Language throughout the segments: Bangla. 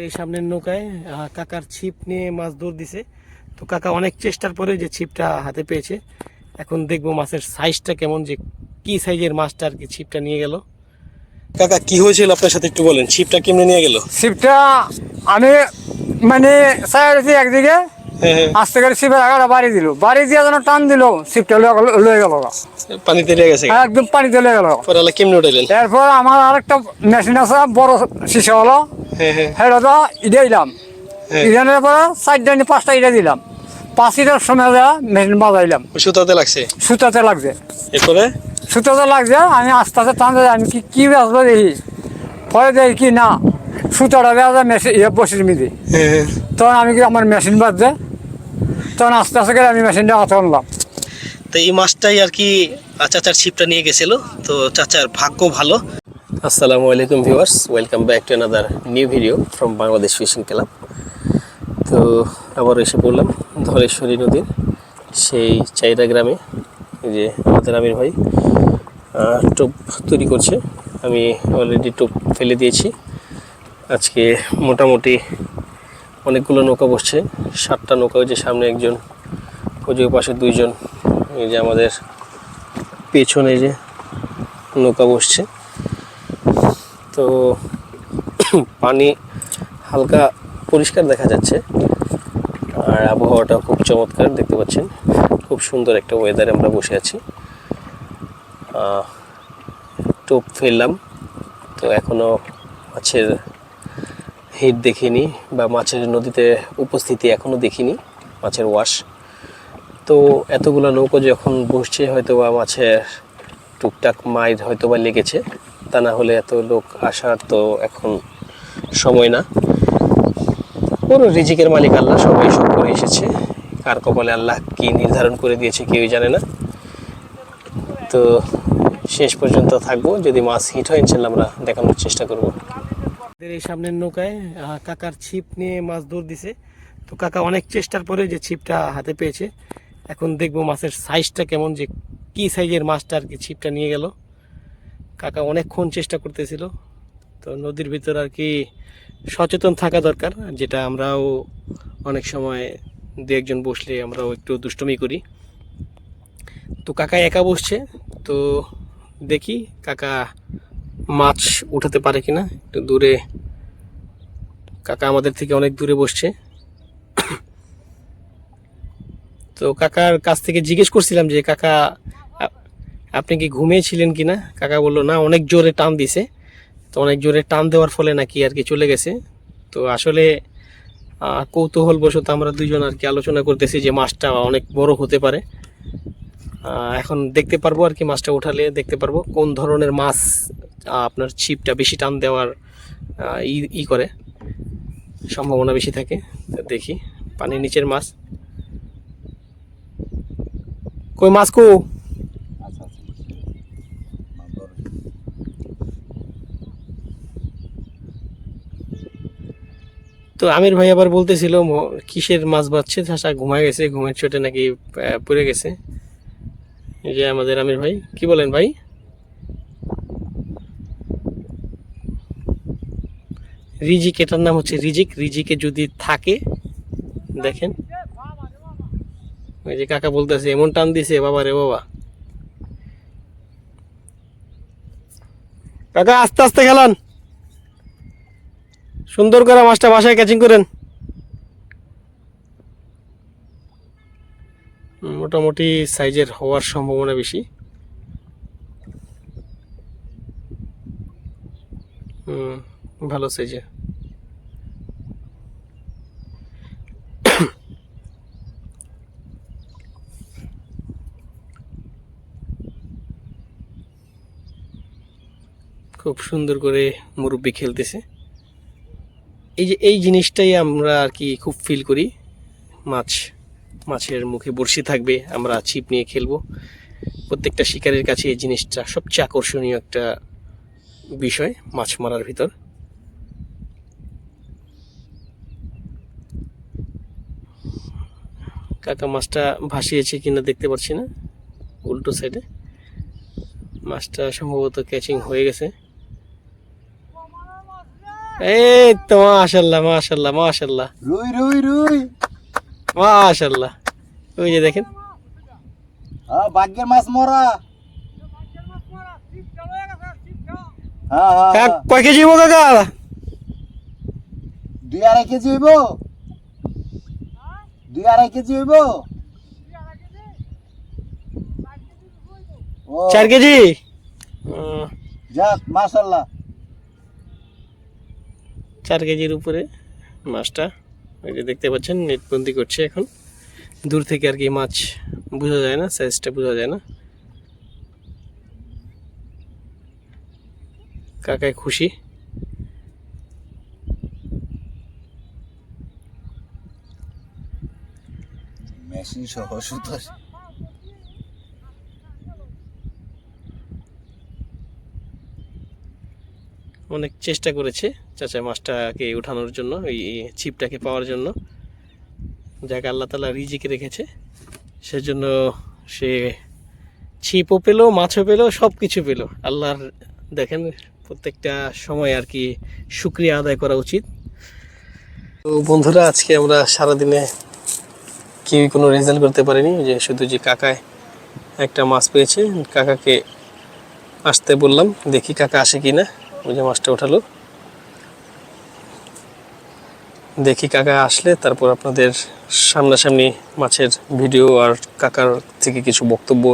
এই সামনের নৌকায় কাকার ছিপ নিয়ে মাছ দৌড় দিছে। তো কাকা অনেক চেষ্টার পরে যে ছিপটা হাতে পেয়েছে, এখন দেখব মাছের সাইজটা কেমন, যে কি সাইজের মাছটা আর কি ছিপটা নিয়ে গেল। কাকা, কি হয়েছিল? আপনার সাথে একটু বলেন, ছিপটা কেমনে নিয়ে গেল? ছিপটা আমি মানে চাইছি একদিকে আস্তে করে ছিপের আগাটা বাড়ি দিল। বাড়ি দিয়ে যেন টান দিল ছিপটা লয়ে- গেল পানিতে লেগে গেছে একদম পানিতে লয়ে গেল কেমনে উঠাইলেন? এরপর আমার আরেকটা মেশিন আছে বড় শিশা হলো। হ্যাঁ হ্যাঁ। সেটা তো ইডে দিলাম। হ্যাঁ। ইডানোর পরে চারটা নি পাঁচটা ইডে দিলাম। পাঁচ ইটার সময় মেশিন বাজাইলাম। সুতাতে লাগছে? সুতাতে লাগছে। এরপরে? সুতাতে লাগছে আমি আস্তে আস্তে যাই, আমি কি কি বেসবো দেখি। পরে দেখি কি না সুতাটা মেশিন ইয়ে বসির মিদি হ্যাঁ হ্যাঁ। তখন আমি কি আমার মেশিন বাজছে তখন আস্তে আস্তে করে আমি মেশিনটা হাতে আনলাম। তো এই মাছটাই আর কি চাচার ছিপটা নিয়ে গেছিল। তো চাচার ভাগ্য ভালো। আসসালামু আলাইকুম viewers welcome back to another new video from Bangladesh fishing club তো আবার এসে পড়লাম ধলেশ্বরী নদীর সেই চাইরা গ্রামে। যে আমাদের আমির ভাই টোপ তৈরি করছে। আমি অলরেডি টোপ ফেলে দিয়েছি। আজকে মোটামুটি অনেকগুলো নৌকা বসছে। সাতটা নৌকা যে সামনে একজন, ওই যে পাশে দুইজন, এই যে আমাদের পেছনে যে নৌকা বসছে। তো পানি হালকা পরিষ্কার দেখা যাচ্ছে, আর আবহাওয়াটা খুব চমৎকার দেখতে পাচ্ছেন। খুব সুন্দর একটা ওয়েদারে আমরা বসে আছি। টোপ ফেললাম, তো এখনও মাছের হিট দেখিনি বা মাছের নদীতে উপস্থিতি এখনও দেখিনি, মাছের ওয়াশ। তো এতগুলো নৌকো যখন বসছে হয়তো বা মাছের টুকটাক মাইর হয়তো বা লেগেছে, তা না হলে এত লোক আসার তো এখন সময় না। পুরো রিজিকের মালিক আল্লাহ, সবাই সব করে এসেছে। কার কপালে আল্লাহ কি নির্ধারণ করে দিয়েছে কেউই জানে না। তো শেষ পর্যন্ত থাকব। যদি মাছ হিট হয়, ইনশাল্লাহ আমরা দেখানোর চেষ্টা করব। এই সামনের নৌকায় কাকার ছিপ নিয়ে মাছ দৌড় দিছে। তো কাকা অনেক চেষ্টার পরে যে ছিপটা হাতে পেয়েছে, এখন দেখব মাছের সাইজটা কেমন, যে কি সাইজের মাছটা আর কি ছিপটা নিয়ে গেল। কাকা অনেকক্ষণ চেষ্টা করতেছিল, তো নদীর ভিতর আর কি সচেতন থাকা দরকার, যেটা আমরাও অনেক সময় দু একজন বসলে আমরাও একটু দুষ্টুমি করি। তো কাকা একা বসছে, তো দেখি কাকা মাছ উঠাতে পারে কিনা একটু দূরে। কাকা আমাদের থেকে অনেক দূরে বসছে। তো কাকার কাছ থেকে জিজ্ঞেস করছিলাম যে, কাকা আপনি কি ঘুমিয়েছিলেন কিনা? কাকা বলল, না, অনেক জোরে টান দিছে। তো অনেক জোরে টান দেওয়ার ফলে নাকি আর কি চলে গেছে। তো আসলে কৌতূহলবশত আমরা দুজন আর কি আলোচনা করতেছি যে, মাছটা অনেক বড় হতে পারে। এখন দেখতে পারব আর কি মাছটা উঠালে, দেখতে পারব কোন ধরনের মাছ আপনার ছিপটা বেশি টান দেওয়ার ই ই করে। সম্ভাবনা বেশি থাকে। দেখি, পানির নিচের মাছ। কই মাছ কো? তো আমির ভাই আবার বলতেছিল কিসের মাছ বাচ্ছে চাষা ঘুমায় গেছে, ঘুমের চোটে নাকি পড়ে গেছে। যে আমাদের আমির ভাই। কি বলেন ভাই? রিজিক, এটার নাম হচ্ছে রিজিক। রিজিকে যদি থাকে, দেখেন। ওই যে কাকা বলতেছে, এমন টান দিছে, বাবা রে বাবা। কাকা, আস্তে আস্তে খেলান। সুন্দর করে মাছটা বাসায় ক্যাচিং করেন। মোটামুটি সাইজের হওয়ার সম্ভাবনা বেশি। হুম, ভালো সাইজের। খুব সুন্দর করে মুরব্বি খেলতেছে। এই যে এই জিনিসটাই আমরা আর কি খুব ফিল করি। মাছ, মাছের মুখে বড়শি থাকবে, আমরা ছিপ নিয়ে খেলব। প্রত্যেকটা শিকারের কাছে এই জিনিসটা সবচেয়ে আকর্ষণীয় একটা বিষয়, মাছ মারার ভিতর। কাকা, মাছটা ভাসিয়েছে কিনা দেখতে পাচ্ছি না, উল্টো সাইডে মাছটা সম্ভবত ক্যাচিং হয়ে গেছে। এই তো মাশাল্লাহ মাশাল্লাহ মাশাল্লাহ রুই রুই রুই। মাশাল্লাহ ওই যে দেখেন। হ্যাঁ ভাগ্যের মাছ মরা। হ্যাঁ হ্যাঁ হ্যাঁ। কয় কেজি কাকা? দুই আড়াই কেজি হইব। দুই আড়াই কেজি হইব। চার কেজি? যাক মাশাল্লাহ চার কেজির উপরে মাছটা। ওই যে দেখতে পাচ্ছেন, নেটবন্দি করছে এখন। দূর থেকে আর কি মাছ বোঝা যায় না সাইজটা বোঝা যায় না। কাকায় খুশি। মেশিন সহ সুতো অনেক চেষ্টা করেছে চাচা মাছটাকে উঠানোর জন্য, এই ছিপটাকে পাওয়ার জন্য। যাকে, আল্লাহ তালা রিজিকে রেখেছে। সেজন্য সে ছিপও পেল, মাছও পেল সব কিছু পেল। আল্লাহর দেখেন, প্রত্যেকটা সময় আর কি শুক্রিয়া আদায় করা উচিত। তো বন্ধুরা, আজকে আমরা সারাদিনে কেউই কোনো রেজাল্ট করতে পারিনি, যে শুধু যে কাকায় একটা মাছ পেয়েছে। কাকাকে আসতে বললাম, দেখি কাকা আসে কি না ওই যে মাছটা ওঠালো। দেখি কাকা আসলে, তারপর আপনাদের সামনাসামনি মাছের ভিডিও আর কাকার থেকে কিছু বক্তব্য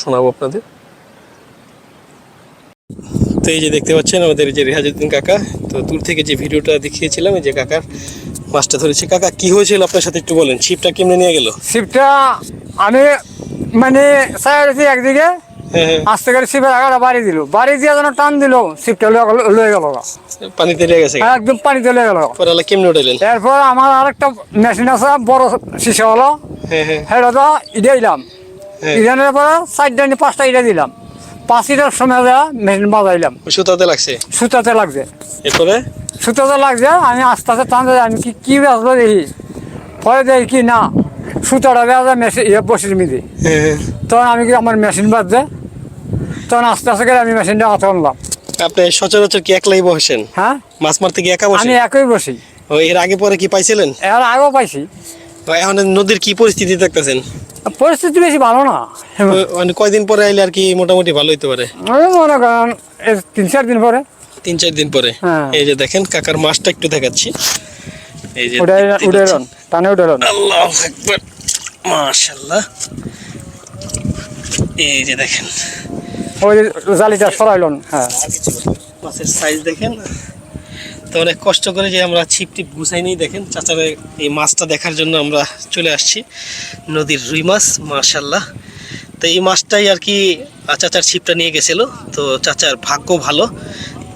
শোনাবো আপনাদের। তো এই যে দেখতে পাচ্ছেন, আমাদের এই যে রেহাজুদ্দিন কাকা, তো দূর থেকে যে ভিডিওটা দেখিয়েছিলাম, এই যে কাকার মাছটা ধরেছে। কাকা, কি হয়েছিল আপনার সাথে একটু বলেন, ছিপটা কেমনে নিয়ে গেল? শিবটা আমি মানে চাইছি একদিকে আস্তে করে শিবের আগাটা বাড়ি দিল। বাড়ি দিয়ে যেন টান দিল শিবটা লয়ে গেল পানিতে লেগে গেছে একদম পানিতে লয়ে গেল পরে কেমনে উঠাইলেন? এরপর আমার আরেকটা মেশিন আছে বড় শিশে হলো। হ্যাঁ হ্যাঁ। সেটা তো ইডে দিলাম হ্যাঁ। ইডানের পরে চারটা নি পাঁচটা ইডে দিলাম। পাঁচ ইটার সময় যা মেশিন বাজাইলাম সুতাতে লাগছে? সুতাতে লাগছে। এরপরে? সুতাতে লাগছে আমি আস্তে আস্তে টানতে আমি কি কি বেসবো দেখি? পরে দেখি কি না সুতাটা বেজা মেশিন ইয়ে বসির মিদি। হ্যাঁ হ্যাঁ। তখন আমি কি আমার মেশিন বাজছে? তখন আস্তে আস্তে করে আমি মেশিনটা হাতে আনলাম। আপনি সচরাচর কি একলাই বসেন? হ্যাঁ? মাছ মারতে কি একা বসেন? আমি একই বসি। ও এর আগে পরে কি পাইছিলেন? এর আগেও পাইছি। তো এখন নদীর কি পরিস্থিতি দেখতেছেন? পরিস্থিতি বেশি ভালো না। মানে কয়দিন পরে আইলে আর কি মোটামুটি ভালো হইতে পারে? মনে করেন তিন চার দিন পরে। তিন চার দিন পরে? হ্যাঁ। এই যে দেখেন কাকার মাছটা একটু দেখাচ্ছি। এই যে পাচ্ছেন। টানে আল্লাহু আকবার। মাশাআল্লাহ। এই যে দেখেন ওই জালিটা সরাইলন হ্যাঁ। মাছের সাইজ দেখেন। তো অনেক কষ্ট করে যে আমরা ছিপ টিপ গুছাই নিই, দেখেন। চাচারে এই মাছটা দেখার জন্য আমরা চলে আসছি নদীর রুই মাছ মাশাল্লাহ তো এই মাছটাই আর কি চাচার ছিপটা নিয়ে গেছিল। তো চাচার ভাগ্য ভালো।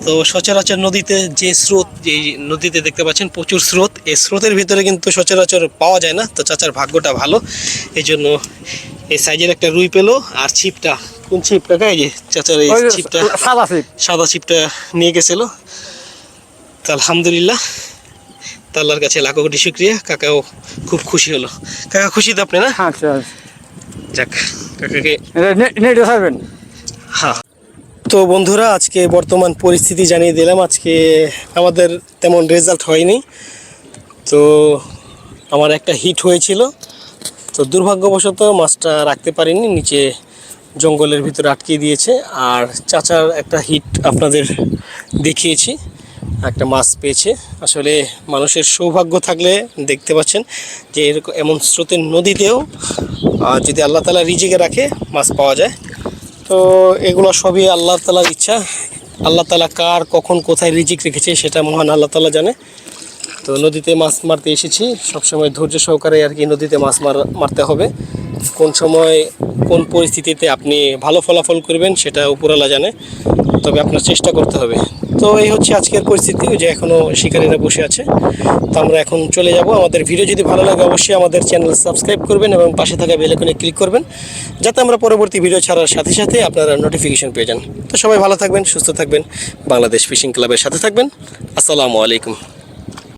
তো সচরাচর নদীতে যে স্রোত, এই নদীতে দেখতে পাচ্ছেন প্রচুর স্রোত। এই স্রোতের ভিতরে কিন্তু সচরাচর পাওয়া যায় না। তো চাচার ভাগ্যটা ভালো। এই জন্য এই সাইজের একটা রুই পেল আর ছিপটা। কোন ছিপটা এই যে চাচার এই ছিপটা। সাদা ছিপ। সাদা ছিপটা নিয়ে গেছিল। তো আলহামদুলিল্লাহ তা আল্লাহর কাছে লাখো কোটি শুক্রিয়া। কাকাও খুব খুশি হলো। কাকা খুশি তো আপনি না? হ্যাঁ আচ্ছা যাক কাকাকে হ্যাঁ। তো বন্ধুরা আজকে বর্তমান পরিস্থিতি জানিয়ে দিলাম। আজকে আমাদের তেমন রেজাল্ট হয়নি। তো আমার একটা হিট হয়েছিল। তো দুর্ভাগ্যবশত মাছটা রাখতে পারিনি, নিচে জঙ্গলের ভিতরে আটকিয়ে দিয়েছে। আর চাচার একটা হিট আপনাদের দেখিয়েছি, একটা মাছ পেয়েছে। আসলে মানুষের সৌভাগ্য থাকলে দেখতে পাচ্ছেন যে এরকম এমন স্রোতের নদীতেও যদি আল্লাহ তালা রিজিকে রাখে, মাছ পাওয়া যায়। তো এগুলো সবই আল্লাহ তালার ইচ্ছা। আল্লাহ তালা কার কখন কোথায় রিজিক রেখেছে সেটা মহান আল্লাহ তালা জানে। তো নদীতে মাছ মারতে এসেছি। সবসময় ধৈর্য সহকারে আর কি নদীতে মাছ মার, মারতে হবে। কোন সময় কোন পরিস্থিতিতে আপনি ভালো ফলাফল করবেন সেটা উপরালা জানে, তবে আপনার চেষ্টা করতে হবে। তো এই হচ্ছে আজকের পরিস্থিতি যে এখনও শিকারীরা বসে আছে। তো আমরা এখন চলে যাব। আমাদের ভিডিও যদি ভালো লাগে অবশ্যই আমাদের চ্যানেল সাবস্ক্রাইব করবেন এবং পাশে থাকা বেলাইকনে ক্লিক করবেন, যাতে আমরা পরবর্তী ভিডিও ছাড়ার সাথে সাথে আপনারা নোটিফিকেশন পেয়ে যান। তো সবাই ভালো থাকবেন, সুস্থ থাকবেন। বাংলাদেশ ফিশিং ক্লাবের সাথে থাকবেন। আসসালামু আলাইকুম।